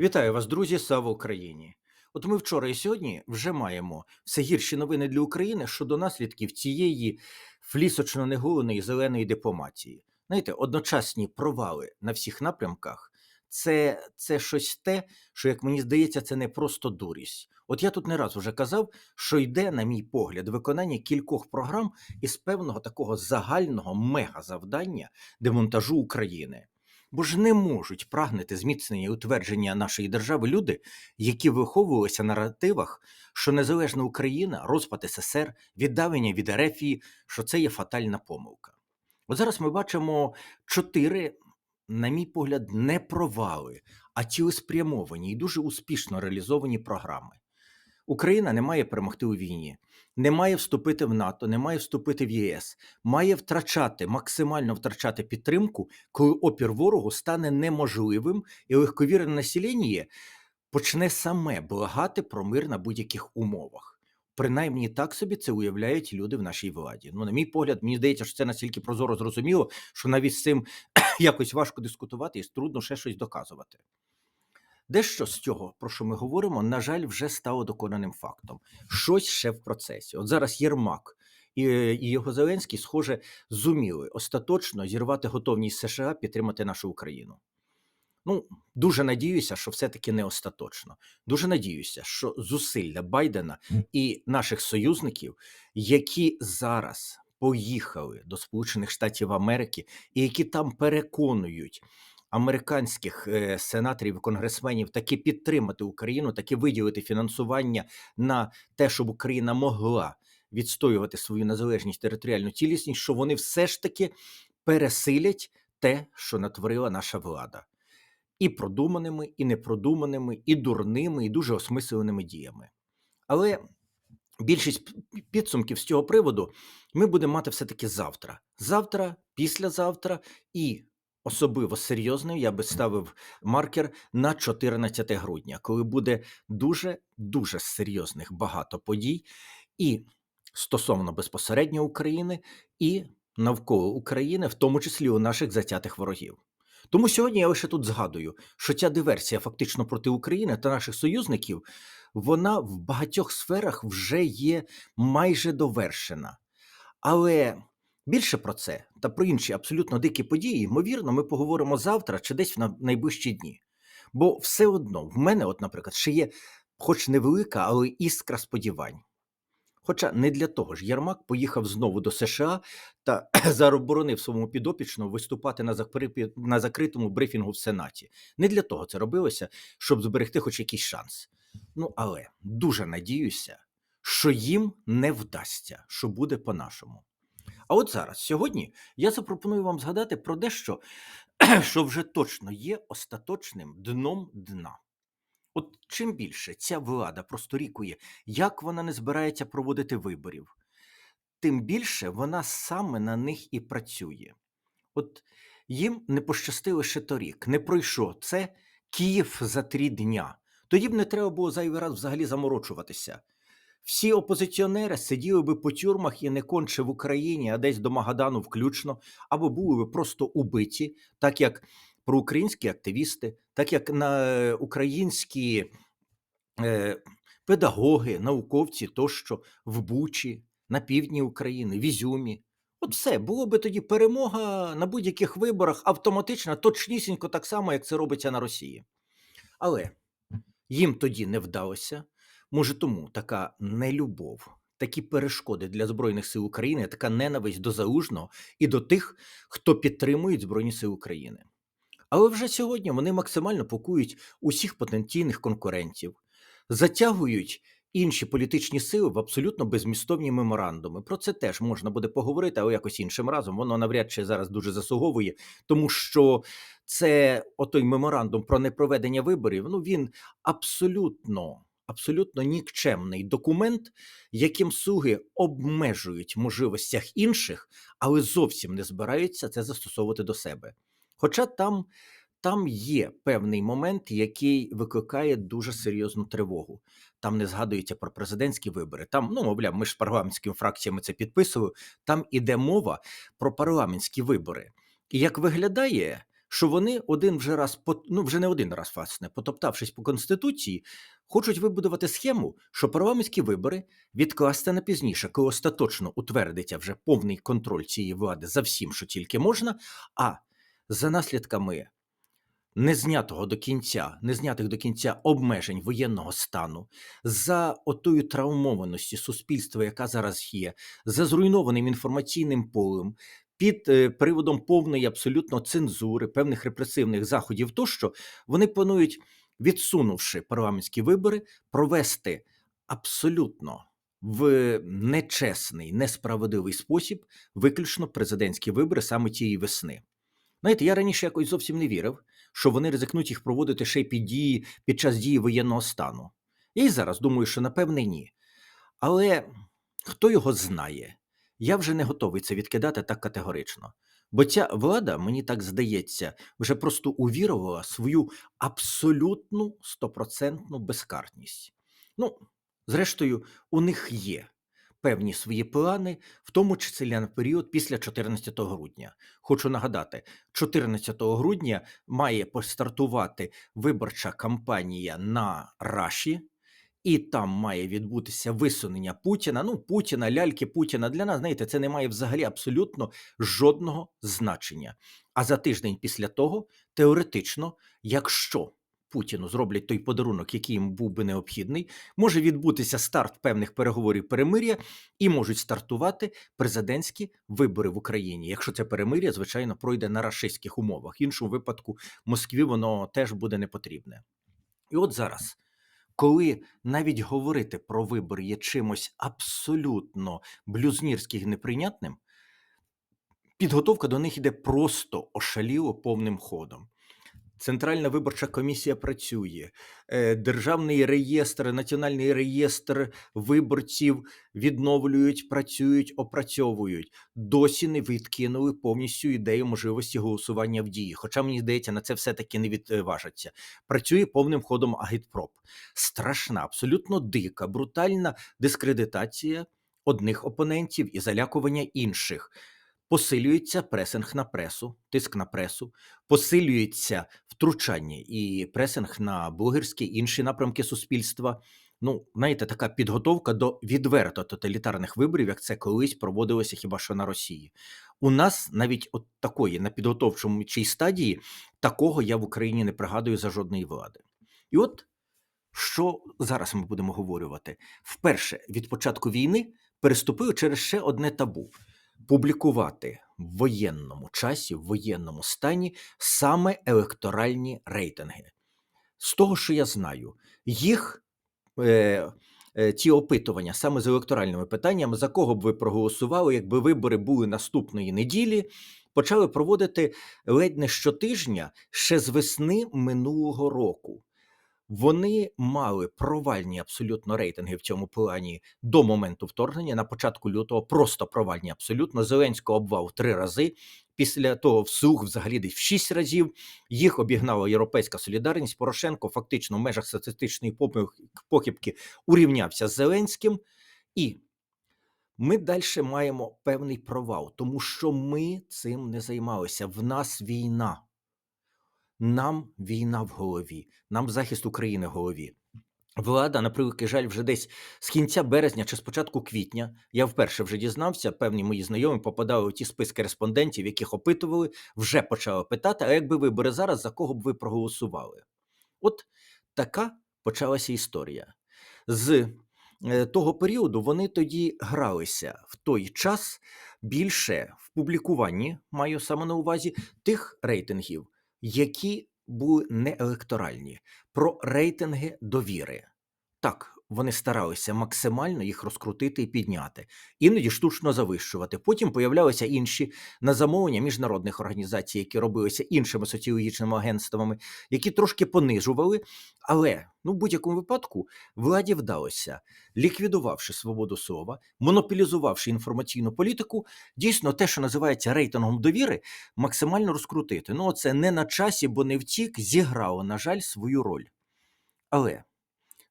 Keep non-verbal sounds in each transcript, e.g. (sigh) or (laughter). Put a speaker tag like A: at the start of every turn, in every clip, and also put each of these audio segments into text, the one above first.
A: Вітаю вас, друзі! Слава Україні! От ми вчора і сьогодні вже маємо все гірші новини для України щодо наслідків цієї флісочно неголеної зеленої дипломатії. Знаєте, одночасні провали на всіх напрямках це, це щось те, що, як мені здається, це не просто дурість. От я тут не раз вже казав, що йде, на мій погляд, виконання кількох програм із певного такого загального мегазавдання демонтажу України. Бо ж не можуть прагнути зміцнення і утвердження нашої держави люди, які виховувалися на наративах, що незалежна Україна, розпад СССР, віддавання від Ерефії, що це є фатальна помилка. От зараз ми бачимо чотири, на мій погляд, не провали, а цілеспрямовані і дуже успішно реалізовані програми. Україна не має перемогти у війні, не має вступити в НАТО, не має вступити в ЄС, має втрачати, максимально втрачати підтримку, коли опір ворогу стане неможливим, і легковірне населення почне саме благати про мир на будь-яких умовах. Принаймні так собі це уявляють люди в нашій владі. Ну, на мій погляд, мені здається, що це настільки прозоро зрозуміло, що навіть з цим (clears throat) якось важко дискутувати і трудно ще щось доказувати. Дещо з цього, про що ми говоримо, на жаль, вже стало доконаним фактом. Щось ще в процесі. От зараз Єрмак і, його Зеленський, схоже, зуміли остаточно зірвати готовність США підтримати нашу Україну. Ну, дуже надіюся, що все-таки не остаточно. Дуже надіюся, що зусилля Байдена і наших союзників, які зараз поїхали до Сполучених Штатів Америки, і які там переконують американських е, сенаторів конгресменів таки підтримати Україну, таки виділити фінансування на те, щоб Україна могла відстоювати свою незалежність територіальну цілісність, що вони все ж таки пересилять те, що натворила наша влада, і продуманими, і непродуманими, і дурними, і дуже осмисленими діями. Але більшість підсумків з цього приводу ми будемо мати все-таки завтра. Завтра, післязавтра і особливо серйозною я би ставив маркер на 14 грудня, коли буде дуже дуже серйозних багато подій, і стосовно безпосередньо України, і навколо України, в тому числі у наших затятих ворогів. Тому сьогодні я лише тут згадую, що ця диверсія фактично проти України та наших союзників, вона в багатьох сферах вже є майже довершена. Але більше про це та про інші абсолютно дикі події, ймовірно, ми поговоримо завтра чи десь в найближчі дні. Бо все одно в мене, от, наприклад, ще є, хоч невелика, але іскра сподівань. Хоча не для того ж Єрмак поїхав знову до США та (clears throat) заборонив своєму підопічному виступати на на закритому брифінгу в Сенаті. Не для того це робилося, щоб зберегти хоч якийсь шанс. Ну але дуже надіюся, що їм не вдасться, що буде по-нашому. А от зараз, сьогодні, я запропоную вам згадати про дещо, (clears throat) що вже точно є остаточним дном дна. От чим більше ця влада просторікує, як вона не збирається проводити виборів, тим більше вона саме на них і працює. От їм не пощастило ще торік, не пройшло це Київ за три дня. Тоді б не треба було зайвий раз взагалі заморочуватися. Всі опозиціонери сиділи би по тюрмах і не конче в Україні, а десь до Магадану включно, або були би просто убиті, так як проукраїнські активісти, так як на е, українські е, педагоги, науковці тощо в Бучі, на півдні України, в Ізюмі. От все, було би тоді перемога на будь-яких виборах автоматично, точнісінько так само, як це робиться на Росії. Але їм тоді не вдалося. Може, тому така нелюбов, такі перешкоди для Збройних сил України, така ненависть до залужного і до тих, хто підтримує Збройні Сили України. Але вже сьогодні вони максимально пакують усіх потенційних конкурентів, затягують інші політичні сили в абсолютно безмістовні меморандуми. Про це теж можна буде поговорити, але якось іншим разом. Воно навряд чи зараз дуже заслуговує, тому що це отой меморандум про непроведення виборів. Ну він абсолютно. Абсолютно нікчемний документ, яким слуги обмежують можливостях інших, але зовсім не збираються це застосовувати до себе. Хоча там там є певний момент, який викликає дуже серйозну тривогу. Там не згадується про президентські вибори. Там, ну мовляв, ми ж парламентськими фракціями це підписували. Там іде мова про парламентські вибори. І як виглядає, що вони один вже раз, ну вже не один раз, власне, потоптавшись по Конституції, хочуть вибудувати схему, що парламентські вибори відкласти на пізніше, коли остаточно утвердиться вже повний контроль цієї влади за всім, що тільки можна, а за наслідками незнятого до кінця, незнятих до кінця обмежень воєнного стану, за отою травмованості суспільства, яка зараз є, за зруйнованим інформаційним полем, під е, приводом повної абсолютно цензури, певних репресивних заходів, тощо вони планують, відсунувши парламентські вибори, провести абсолютно в нечесний, несправедливий спосіб виключно президентські вибори саме тієї весни. Знаєте, я раніше якось зовсім не вірив, що вони ризикнуть їх проводити ще під дії під час дії воєнного стану. Я і зараз думаю, що напевне ні. Але хто його знає? Я вже не готовий це відкидати так категорично. Бо ця влада, мені так здається, вже просто увірувала свою абсолютну стопроцентну безкарність. Ну, зрештою, у них є певні свої плани, в тому числі на період після 14 грудня. Хочу нагадати, 14 грудня має постартувати виборча кампанія на Раші, і там має відбутися висунення Путіна. Ну, Путіна, ляльки Путіна для нас, знаєте, це не має взагалі абсолютно жодного значення. А за тиждень після того, теоретично, якщо Путіну зроблять той подарунок, який їм був би необхідний, може відбутися старт певних переговорів перемир'я, і можуть стартувати президентські вибори в Україні. Якщо це перемир'я, звичайно, пройде на рашистських умовах. В іншому випадку Москві воно теж буде не потрібне. І от зараз, коли навіть говорити про вибор є чимось абсолютно блюзнірським і неприйнятним, підготовка до них йде просто ошаліло повним ходом. Центральна виборча комісія працює, е, державний реєстр, національний реєстр виборців відновлюють, працюють, опрацьовують. Досі не відкинули повністю ідею можливості голосування в дії. Хоча мені здається, на це все-таки не відважаться. Працює повним ходом агітпроп. Страшна, абсолютно дика, брутальна дискредитація одних опонентів і залякування інших. Посилюється пресинг на пресу, тиск на пресу, посилюється втручання і пресинг на блогерські інші напрямки суспільства. Ну, знаєте, така підготовка до відверто тоталітарних виборів, як це колись проводилося хіба що на Росії. У нас навіть от такої на підготовчому чій стадії такого я в Україні не пригадую за жодної влади. І от що зараз ми будемо говорювати? Вперше від початку війни переступили через ще одне табу публікувати в воєнному часі, в воєнному стані саме електоральні рейтинги. З того, що я знаю, їх е, е, ті опитування саме з електоральними питаннями, за кого б ви проголосували, якби вибори були наступної неділі, почали проводити ледь не щотижня ще з весни минулого року. Вони мали провальні абсолютно рейтинги в цьому плані до моменту вторгнення. На початку лютого просто провальні абсолютно. Зеленського обвал в три рази. Після того вслух взагалі десь в шість разів. Їх обігнала Європейська солідарність. Порошенко фактично в межах статистичної похибки урівнявся з Зеленським. І ми далі маємо певний провал, тому що ми цим не займалися. В нас війна. Нам війна в голові, нам захист України в голові. Влада, на превеликий жаль, вже десь з кінця березня чи з початку квітня, я вперше вже дізнався, певні мої знайомі попадали у ті списки респондентів, яких опитували, вже почали питати: а якби вибори зараз, за кого б ви проголосували? От така почалася історія. З е, того періоду вони тоді гралися в той час більше в публікуванні, маю саме на увазі, тих рейтингів, які були не електоральні, про рейтинги довіри. Так, вони старалися максимально їх розкрутити і підняти, іноді штучно завищувати. Потім появлялися інші на замовлення міжнародних організацій, які робилися іншими соціологічними агентствами, які трошки понижували. Але ну, в будь-якому випадку владі вдалося, ліквідувавши свободу слова, монополізувавши інформаційну політику, дійсно те, що називається рейтингом довіри, максимально розкрутити. Ну, це не на часі, бо не втік, зіграло, на жаль, свою роль. Але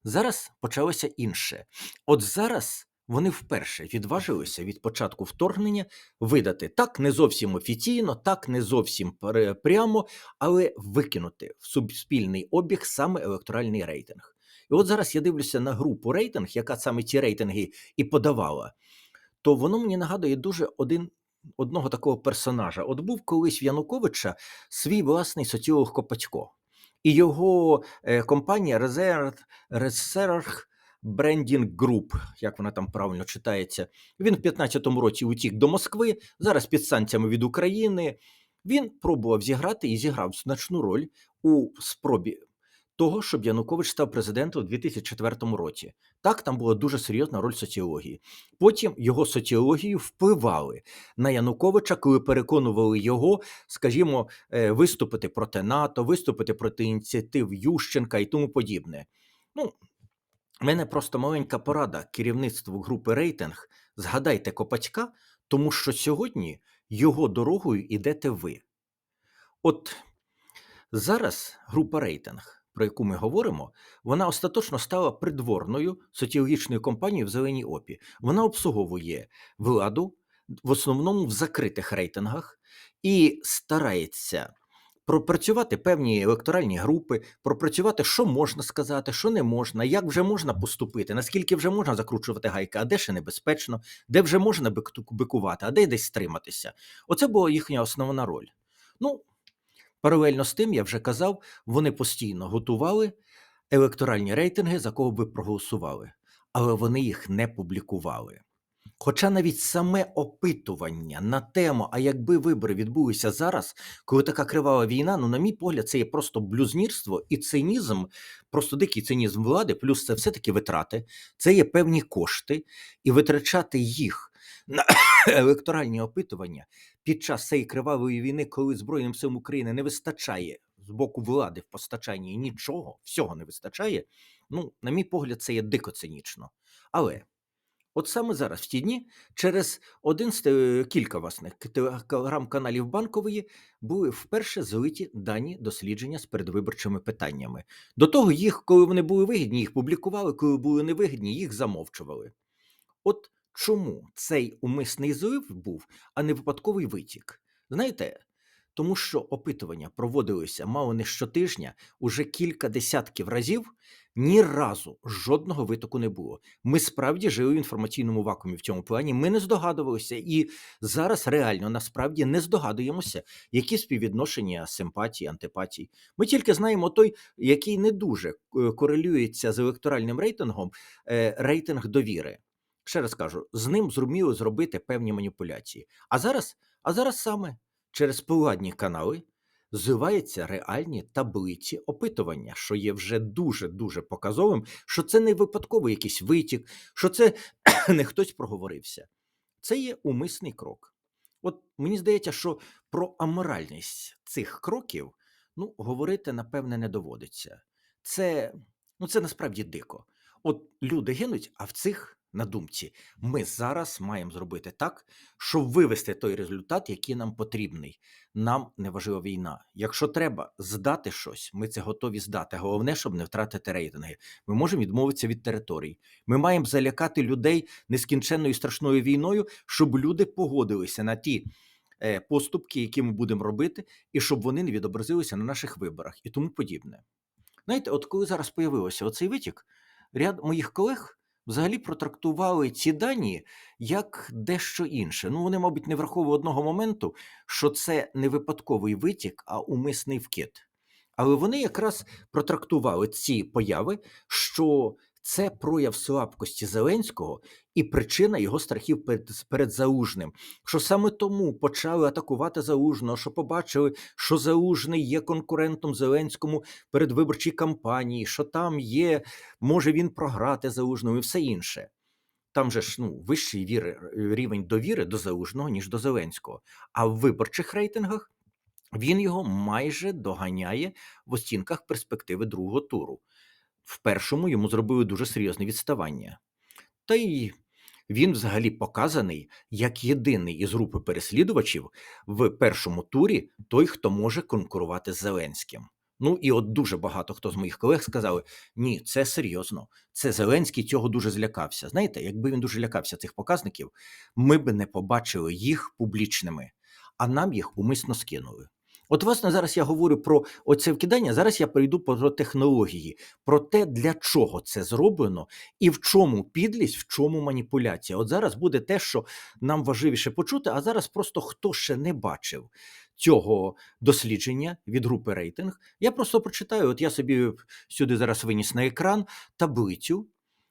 A: зараз почалося інше. От зараз вони вперше відважилися від початку вторгнення видати так не зовсім офіційно, так не зовсім прямо, але викинути в суспільний обіг саме електоральний рейтинг. І от зараз я дивлюся на групу рейтинг, яка саме ці рейтинги і подавала, то воно мені нагадує дуже один. Одного такого персонажа. От був колись в Януковича свій власний соціолог Копачко, і його е, компанія Research Branding Group, як вона там правильно читається. Він в 15-му році утік до Москви, зараз під санкціями від України. Він пробував зіграти і зіграв значну роль у спробі того, щоб Янукович став президентом у 2004 році. Так, там була дуже серйозна роль соціології. Потім його соціологію впливали на Януковича, коли переконували його, скажімо, е, виступити проти НАТО, виступити проти ініціатив Ющенка і тому подібне. Ну, в мене просто маленька порада керівництву групи рейтинг. Згадайте Копачка, тому що сьогодні його дорогою ідете ви. От зараз група рейтинг, про яку ми говоримо, вона остаточно стала придворною соціологічною компанією в Зеленій Опі. Вона обслуговує владу в основному в закритих рейтингах і старається пропрацювати певні електоральні групи, пропрацювати, що можна сказати, що не можна, як вже можна поступити, наскільки вже можна закручувати гайки, а де ще небезпечно, де вже можна бикувати, а де десь стриматися. Оце була їхня основна роль. Ну, паралельно з тим, я вже казав, вони постійно готували електоральні рейтинги, за кого б ви проголосували, але вони їх не публікували. Хоча навіть саме опитування на тему, а якби вибори відбулися зараз, коли така кривава війна, ну, на мій погляд, це є просто блюзнірство і цинізм, просто дикий цинізм влади, плюс це все-таки витрати, це є певні кошти, і витрачати їх на (coughs) електоральні опитування під час цієї кривавої війни, коли Збройним силам України не вистачає з боку влади в постачанні нічого, всього не вистачає. Ну, на мій погляд, це є дико цинічно. Але От саме зараз, в ті дні, через один з кілька власне к- телеграм-каналів банкової були вперше злиті дані дослідження з передвиборчими питаннями. До того їх, коли вони були вигідні, їх публікували, коли були невигідні, їх замовчували. От чому цей умисний злив був, а не випадковий витік? Знаєте, тому що опитування проводилися мало не щотижня, уже кілька десятків разів. Ні разу жодного витоку не було. Ми справді жили в інформаційному вакуумі в цьому плані. Ми не здогадувалися, і зараз реально насправді не здогадуємося, які співвідношення симпатій, антипатій. Ми тільки знаємо той, який не дуже е, корелюється з електоральним рейтингом, е, рейтинг довіри. Ще раз кажу, з ним зруміло зробити певні маніпуляції. А зараз, а зараз саме через приватні канали зливаються реальні таблиці опитування, що є вже дуже дуже показовим, що це не випадковий якийсь витік, що це (clears throat) не хтось проговорився. Це є умисний крок. От мені здається, що про аморальність цих кроків ну, говорити, напевне, не доводиться. Це, ну, це насправді дико. От люди гинуть, а в цих на думці ми зараз маємо зробити так, щоб вивести той результат, який нам потрібний. Нам не важлива війна. Якщо треба здати щось, ми це готові здати. Головне, щоб не втратити рейтинги. Ми можемо відмовитися від територій. Ми маємо залякати людей нескінченною страшною війною, щоб люди погодилися на ті е, поступки, які ми будемо робити, і щоб вони не відобразилися на наших виборах і тому подібне. Знаєте, от коли зараз появився оцей витік, ряд моїх колег взагалі протрактували ці дані як дещо інше. Ну, вони, мабуть, не враховували одного моменту, що це не випадковий витік, а умисний вкид. Але вони якраз протрактували ці появи, що це прояв слабкості Зеленського і причина його страхів перед, перед Залужним. Що саме тому почали атакувати Залужного, що побачили, що Залужний є конкурентом Зеленському передвиборчій кампанії, що там є, може він програти Залужному і все інше. Там же ж ну, вищий віри, рівень довіри до Залужного, ніж до Зеленського. А в виборчих рейтингах він його майже доганяє в оцінках перспективи другого туру. В першому йому зробили дуже серйозне відставання. Та й він взагалі показаний як єдиний із групи переслідувачів в першому турі той, хто може конкурувати з Зеленським. Ну і от дуже багато хто з моїх колег сказали: ні, це серйозно. Це Зеленський цього дуже злякався. Знаєте, якби він дуже лякався цих показників, ми би не побачили їх публічними, а нам їх умисно скинули. От, власне, зараз я говорю про оце вкидання. Зараз я перейду про технології, про те, для чого це зроблено, і в чому підлість, в чому маніпуляція. От зараз буде те, що нам важливіше почути, а зараз просто хто ще не бачив цього дослідження від групи рейтинг. Я просто прочитаю. От я собі сюди зараз виніс на екран таблицю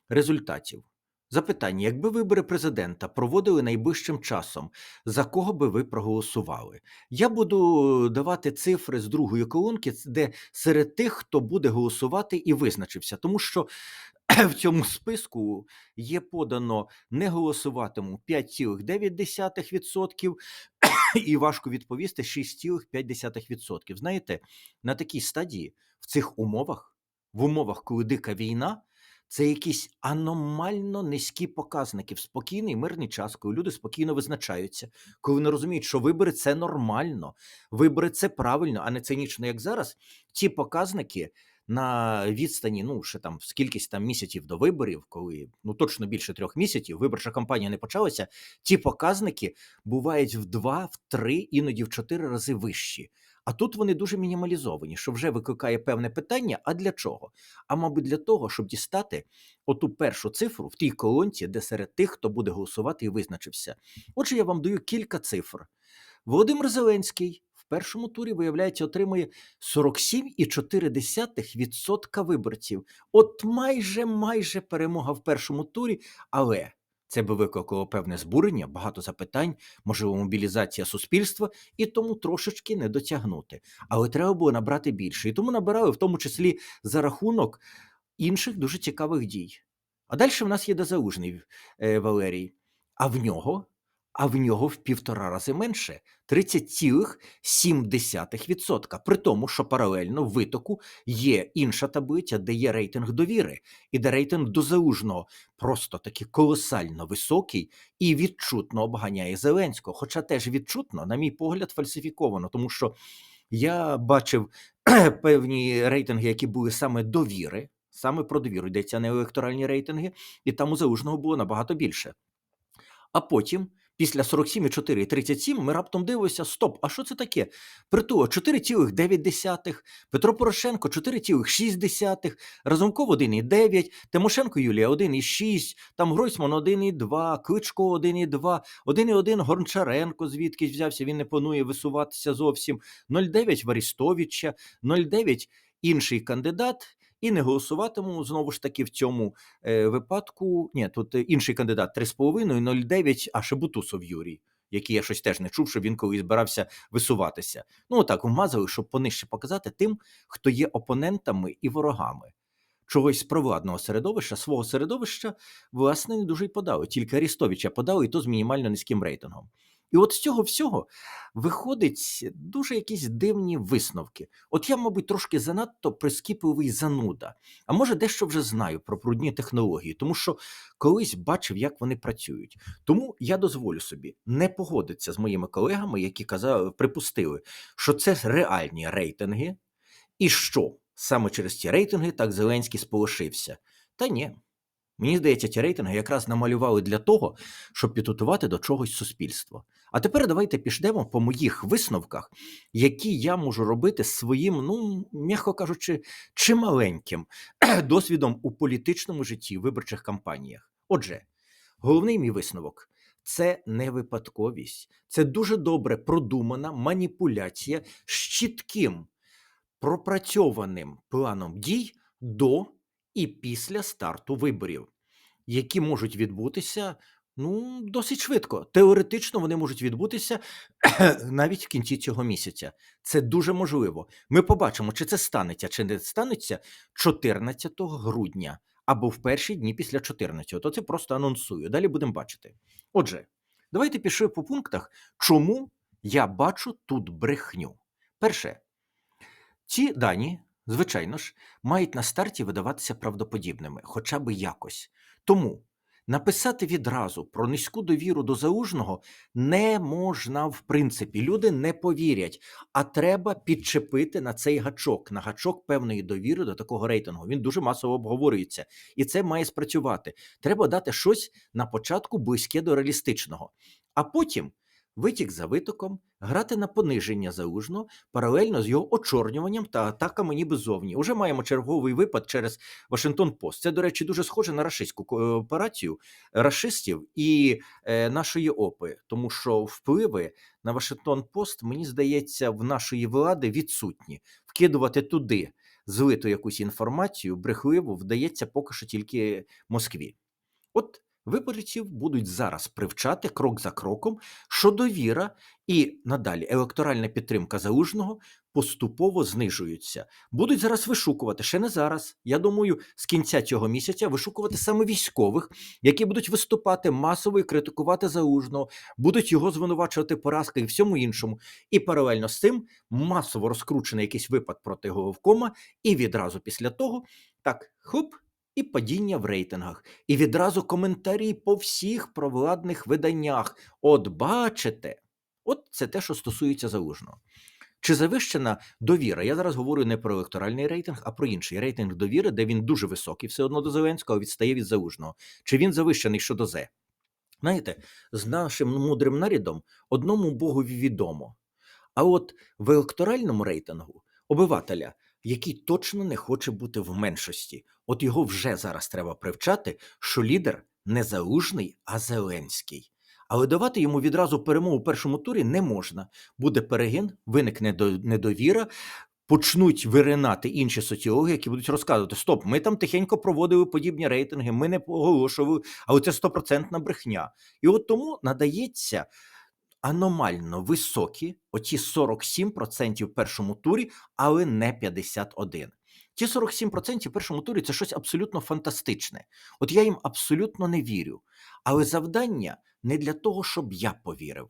A: результатів. Запитання: якби вибори президента проводили найближчим часом, за кого би ви проголосували? Я буду давати цифри з другої колонки, де серед тих, хто буде голосувати і визначився, тому що (clears throat) в цьому списку є подано не голосуватиму 5,9%, (clears throat) і важко відповісти 6,5%. Знаєте, на такій стадії, в цих умовах, в умовах, коли дика війна, це якісь аномально низькі показники в спокійний мирний час, коли люди спокійно визначаються, коли вони розуміють, що вибори це нормально, вибори це правильно, а не цинічно, як зараз. Ці показники на відстані, ну ще там скількись там місяців до виборів, коли ну точно більше трьох місяців, виборча кампанія не почалася. Ті показники бувають в два, в три, іноді в чотири рази вищі. А тут вони дуже мінімалізовані, що вже викликає певне питання. А для чого? А мабуть, для того, щоб дістати оту першу цифру в тій колонці, де серед тих, хто буде голосувати і визначився. Отже, я вам даю кілька цифр. Володимир Зеленський в першому турі, виявляється, отримує 47,4% виборців. От майже майже перемога в першому турі, але. Це би викликало певне збурення, багато запитань, можливо, мобілізація суспільства, і тому трошечки не дотягнути. Але треба було набрати більше. І тому набирали, в тому числі за рахунок інших дуже цікавих дій. А далі в нас є Дозалужний е, Валерій, а в нього. А в нього в півтора рази менше 30,7%. При тому, що паралельно в витоку є інша таблиця, де є рейтинг довіри, і де рейтинг до залужного просто таки колосально високий і відчутно обганяє Зеленського. Хоча теж відчутно, на мій погляд, фальсифіковано, тому що я бачив (clears throat) певні рейтинги, які були саме довіри, саме про довіру йдеться не електоральні рейтинги, і там у залужного було набагато більше. А потім після 47,4 і 37 ми раптом дивимося: стоп, а що це таке? Притула 4,9, Петро Порошенко 4,6, Разумков 1,9, Тимошенко Юлія 1,6, там Гройсман 1,2, Кличко 1,2, 1,1 Гончаренко, звідки взявся, він не планує висуватися зовсім, 0,9 Варістовича, 0,9 інший кандидат. І не голосуватиму знову ж таки в цьому е, випадку. Ні, тут е, інший кандидат 3,5 і 0,9, а Шебутусов Юрій, який я щось теж не чув, що він колись збирався висуватися. Ну отак вмазали, щоб понижче показати тим, хто є опонентами і ворогами. Чогось з провладного середовища, свого середовища, власне, не дуже й подали. Тільки Арістовича подали, і то з мінімально низьким рейтингом. І от з цього всього виходить дуже якісь дивні висновки. От я, мабуть, трошки занадто прискіпливий зануда, а може дещо вже знаю про прудні технології, тому що колись бачив, як вони працюють. Тому я дозволю собі не погодитися з моїми колегами, які казали, припустили, що це реальні рейтинги, і що саме через ці рейтинги так Зеленський сполошився. Та ні. Мені здається, ті рейтинги якраз намалювали для того, щоб підготувати до чогось суспільство. А тепер давайте пішдемо по моїх висновках, які я можу робити своїм, ну м'яко кажучи, чималеньким (clears throat) досвідом у політичному житті, виборчих кампаніях. Отже, головний мій висновок це не випадковість, це дуже добре продумана маніпуляція з чітким пропрацьованим планом дій до і після старту виборів, які можуть відбутися ну, досить швидко. Теоретично вони можуть відбутися (clears throat) навіть в кінці цього місяця. Це дуже можливо. Ми побачимо, чи це станеться, чи не станеться 14 грудня або в перші дні після 14-го. То це просто анонсую. Далі будемо бачити. Отже, давайте пішли по пунктах, чому я бачу тут брехню. Перше, ці дані звичайно ж, мають на старті видаватися правдоподібними, хоча би якось. Тому Написати відразу про низьку довіру до залужного не можна в принципі. Люди не повірять, а треба підчепити на цей гачок, на гачок певної довіри до такого рейтингу. Він дуже масово обговорюється, і це має спрацювати. Треба дати щось на початку близьке до реалістичного, а потім. Витік за витоком, грати на пониження залужного паралельно з його очорнюванням та атаками ніби зовні. Уже маємо черговий випад через Вашингтон Пост. Це, до речі, дуже схоже на рашистську ко- операцію рашистів і е, нашої ОПИ, тому що впливи на Вашингтон Пост, мені здається, в нашої влади відсутні. Вкидувати туди злиту якусь інформацію, брехливу, вдається поки що тільки Москві. От виборців будуть зараз привчати крок за кроком, що довіра і надалі електоральна підтримка залужного поступово знижуються. Будуть зараз вишукувати ще не зараз. Я думаю, з кінця цього місяця вишукувати саме військових, які будуть виступати масово і критикувати залужного, будуть його звинувачувати в поразках і всьому іншому. І паралельно з цим масово розкручений якийсь випад проти головкома, і відразу після того так хлоп. І падіння в рейтингах, і відразу коментарі по всіх провладних виданнях. От бачите, от це те, що стосується залужного. Чи завищена довіра? Я зараз говорю не про електоральний рейтинг, а про інший рейтинг довіри, де він дуже високий, все одно до Зеленського, відстає від залужного. Чи він завищений щодо Зе? Знаєте, з нашим мудрим нарядом одному Богові відомо. А от в електоральному рейтингу обивателя, який точно не хоче бути в меншості, от його вже зараз треба привчати, що лідер не залужний, а Зеленський. Але давати йому відразу перемогу у першому турі не можна. Буде перегин, виникне до- недовіра, почнуть виринати інші соціологи, які будуть розказувати: Стоп, ми там тихенько проводили подібні рейтинги, ми не оголошували, але це стопроцентна брехня. І от тому надається аномально високі, оті 47% в першому турі, але не 51%. Ті 47% в першому турі це щось абсолютно фантастичне. От я їм абсолютно не вірю. Але завдання не для того, щоб я повірив.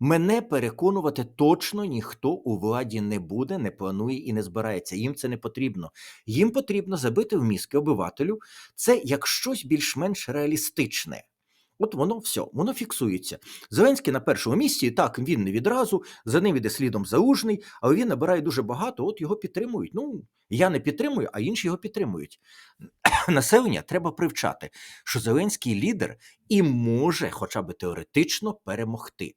A: Мене переконувати точно ніхто у владі не буде, не планує і не збирається. Їм це не потрібно. Їм потрібно забити в мізки обивателю це як щось більш-менш реалістичне. От воно все, воно фіксується. Зеленський на першому місці, так, він не відразу, за ним іде слідом заужний, але він набирає дуже багато, от його підтримують. Ну, я не підтримую, а інші його підтримують. (clears throat) Населення треба привчати, що Зеленський лідер і може хоча б теоретично перемогти.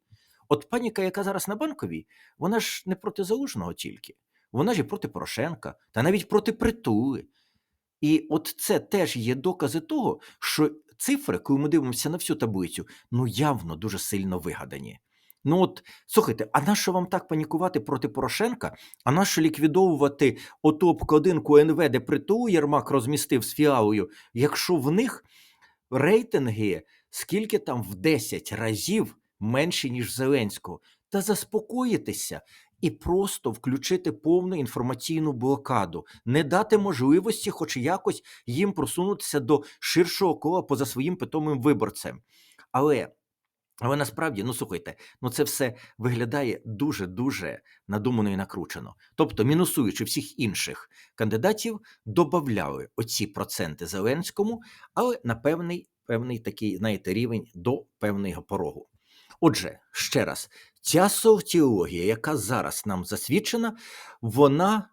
A: От паніка, яка зараз на банковій, вона ж не проти залужного тільки, вона ж і проти Порошенка, та навіть проти притули. І от це теж є докази того, що цифри, коли ми дивимося на всю таблицю, ну явно дуже сильно вигадані. Ну от слухайте, а нащо вам так панікувати проти Порошенка? А нащо ліквідовувати оту обкладинку НВ, де притулу Єрмак розмістив з фіалою, якщо в них рейтинги скільки там в 10 разів менші, ніж Зеленського? Та заспокоїтеся і просто включити повну інформаційну блокаду, не дати можливості, хоч якось їм просунутися до ширшого кола поза своїм питомим виборцем. Але, але насправді, ну слухайте, ну це все виглядає дуже дуже надумано і накручено. Тобто, мінусуючи всіх інших кандидатів, додавали оці проценти Зеленському, але на певний певний такий, знаєте, рівень до певного порогу. Отже, ще раз, ця соціологія, яка зараз нам засвідчена, вона,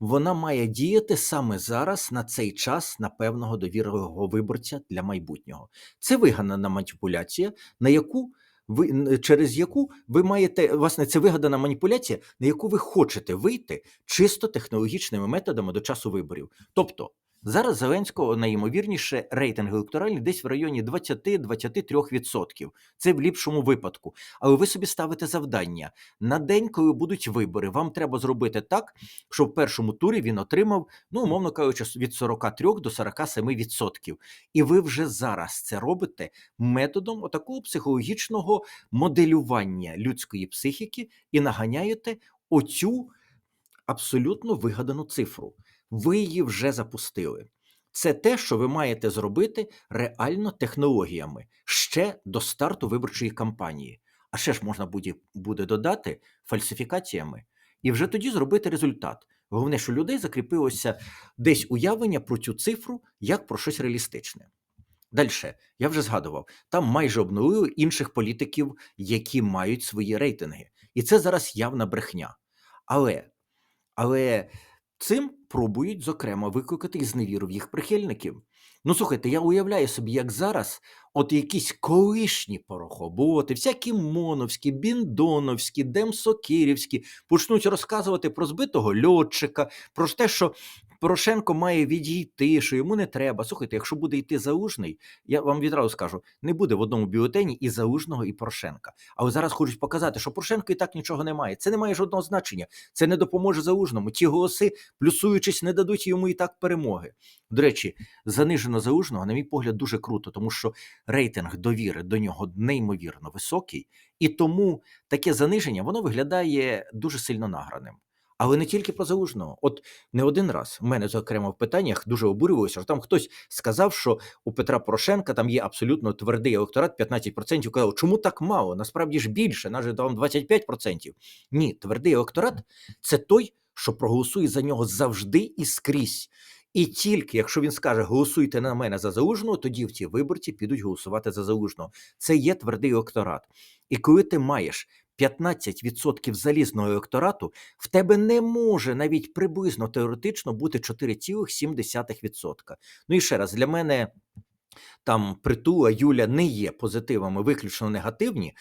A: вона має діяти саме зараз, на цей час, на певного довірливого виборця для майбутнього. Це вигадана маніпуляція, на яку ви через яку ви маєте власне це вигадана маніпуляція, на яку ви хочете вийти чисто технологічними методами до часу виборів. Тобто зараз Зеленського найімовірніше рейтинг електоральний десь в районі 20-23%. Це в ліпшому випадку. Але ви собі ставите завдання на день, коли будуть вибори. Вам треба зробити так, щоб в першому турі він отримав, ну умовно кажучи, від 43 до 47%. І ви вже зараз це робите методом отакого психологічного моделювання людської психіки і наганяєте оцю абсолютно вигадану цифру. Ви її вже запустили. Це те, що ви маєте зробити реально технологіями ще до старту виборчої кампанії. А ще ж можна буде, додати фальсифікаціями і вже тоді зробити результат. Головне, що людей закріпилося десь уявлення про цю цифру як про щось реалістичне. Далі, я вже згадував, там майже обнулили інших політиків, які мають свої рейтинги. І це зараз явна брехня. Але, але цим пробують, зокрема, викликати і зневіру в їх прихильників. Ну, слухайте, я уявляю собі, як зараз от якісь колишні порохоботи, всякі моновські, біндоновські, демсокирівські почнуть розказувати про збитого льотчика, про те, що Порошенко має відійти, що йому не треба. Слухайте, якщо буде йти залужний, я вам відразу скажу, не буде в одному бюлетені і залужного, і Порошенка. Але зараз хочуть показати, що Порошенко і так нічого немає. Це не має жодного значення. Це не допоможе залужному. Ті голоси, плюсуючись, не дадуть йому і так перемоги. До речі, занижено залужного, на мій погляд, дуже круто, тому що рейтинг довіри до нього неймовірно високий, і тому таке заниження воно виглядає дуже сильно награним. Але не тільки про залужного. От не один раз в мене, зокрема, в питаннях дуже обурювалося, що там хтось сказав, що у Петра Порошенка там є абсолютно твердий електорат 15%. Казав, чому так мало? Насправді ж більше, навіть там 25%. Ні, твердий електорат це той, що проголосує за нього завжди і скрізь. І тільки якщо він скаже голосуйте на мене за залужного, тоді в ті виборці підуть голосувати за залужного. Це є твердий електорат. І коли ти маєш 15% залізного електорату, в тебе не може навіть приблизно теоретично бути 4,7%. Ну і ще раз, для мене там Притула, Юля не є позитивами, виключно негативні.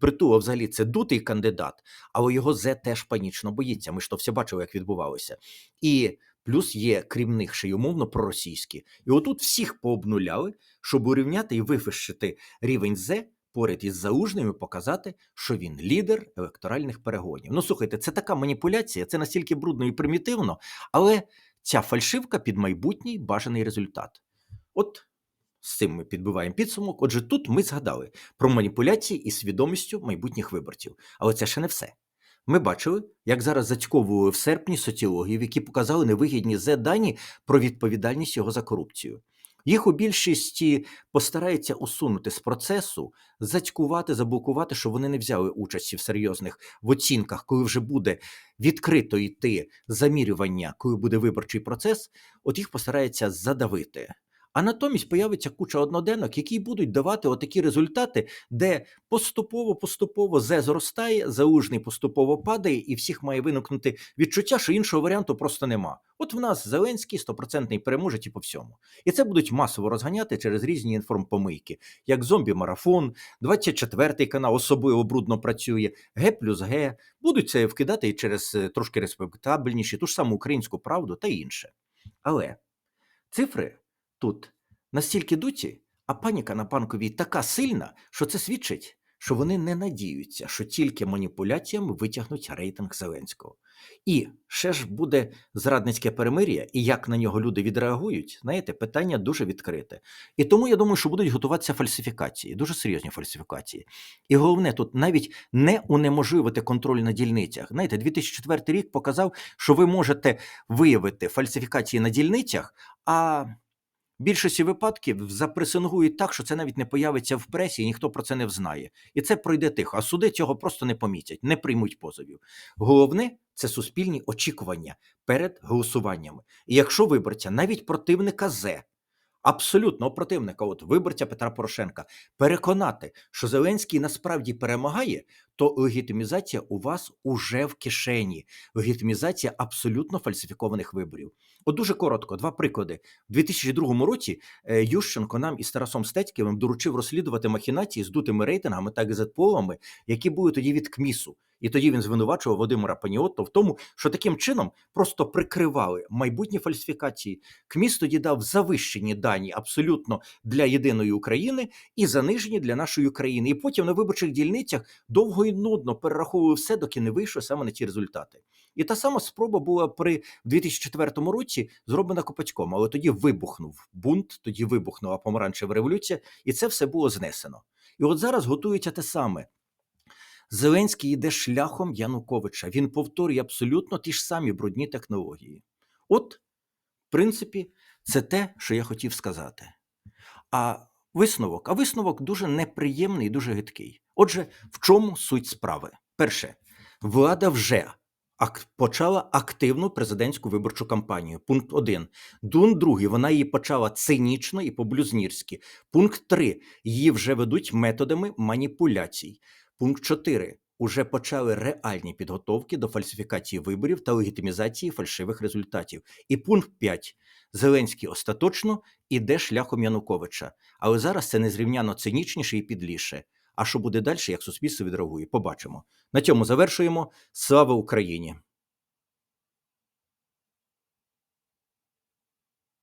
A: Притула взагалі це дутий кандидат, але його Зе теж панічно боїться. Ми ж то все бачили, як відбувалося. І плюс є, крім них, ще й умовно проросійські. І отут всіх пообнуляли, щоб урівняти і вифищити рівень Зе поряд із Залужним і показати, що він лідер електоральних перегонів. Ну, слухайте, це така маніпуляція, це настільки брудно і примітивно, але ця фальшивка під майбутній бажаний результат. От з цим ми підбиваємо підсумок. Отже, тут ми згадали про маніпуляції і свідомістю майбутніх виборців. Але це ще не все. Ми бачили, як зараз зацьковували в серпні соціологів, які показали невигідні зе дані про відповідальність його за корупцію. Їх у більшості постараються усунути з процесу, зацькувати, заблокувати, щоб вони не взяли участі в серйозних в оцінках, коли вже буде відкрито йти замірювання, коли буде виборчий процес, от їх постараються задавити. А натомість появиться куча одноденок, які будуть давати отакі результати, де поступово-поступово зе зростає, заужний поступово падає, і всіх має виникнути відчуття, що іншого варіанту просто нема. От в нас Зеленський стопроцентний переможець і по всьому. І це будуть масово розганяти через різні інформпомийки, як зомбі-марафон, 24-й канал особливо брудно працює, Г плюс Г. Будуть це вкидати і через е, трошки респектабельніші, ту ж саму українську правду та інше. Але цифри тут настільки дуті, а паніка на панковій така сильна, що це свідчить, що вони не надіються, що тільки маніпуляціями витягнуть рейтинг Зеленського. І ще ж буде зрадницьке перемир'я, і як на нього люди відреагують, знаєте, питання дуже відкрите. І тому я думаю, що будуть готуватися фальсифікації, дуже серйозні фальсифікації. І головне тут навіть не унеможливити контроль на дільницях. Знаєте, 2004 рік показав, що ви можете виявити фальсифікації на дільницях, а більшості випадків запресингують так, що це навіть не появиться в пресі, і ніхто про це не взнає. І це пройде тихо. А суди цього просто не помітять, не приймуть позовів. Головне це суспільні очікування перед голосуваннями. І якщо виборця, навіть противника Зе, абсолютного противника, от виборця Петра Порошенка, переконати, що Зеленський насправді перемагає, то легітимізація у вас уже в кишені. Легітимізація абсолютно фальсифікованих виборів. От дуже коротко, два приклади. У 2002 році е, Ющенко нам із Тарасом Стецьким доручив розслідувати махінації з дутими рейтингами та екзитполами, які були тоді від КМІСу. І тоді він звинувачував Володимира Паніотто в тому, що таким чином просто прикривали майбутні фальсифікації. КМІС тоді дав завищені дані абсолютно для єдиної України і занижені для нашої країни. І потім на виборчих дільницях довго і нудно перераховував все, доки не вийшло саме на ті результати. І та сама спроба була при 2004 році зроблена Копацьком, але тоді вибухнув бунт, тоді вибухнула помаранчева революція, і це все було знесено. І от зараз готується те саме. Зеленський йде шляхом Януковича. Він повторює абсолютно ті ж самі брудні технології. От, в принципі, це те, що я хотів сказати. А висновок, а висновок дуже неприємний і дуже гидкий. Отже, в чому суть справи? Перше, влада вже почала активну президентську виборчу кампанію. Пункт 1. Дун 2. Вона її почала цинічно і по-блюзнірськи. Пункт 3. Її вже ведуть методами маніпуляцій. Пункт 4. Уже почали реальні підготовки до фальсифікації виборів та легітимізації фальшивих результатів. І пункт 5. Зеленський остаточно іде шляхом Януковича. Але зараз це незрівняно цинічніше і підліше. А що буде далі, як суспільство відреагує? Побачимо. На цьому завершуємо. Слава Україні!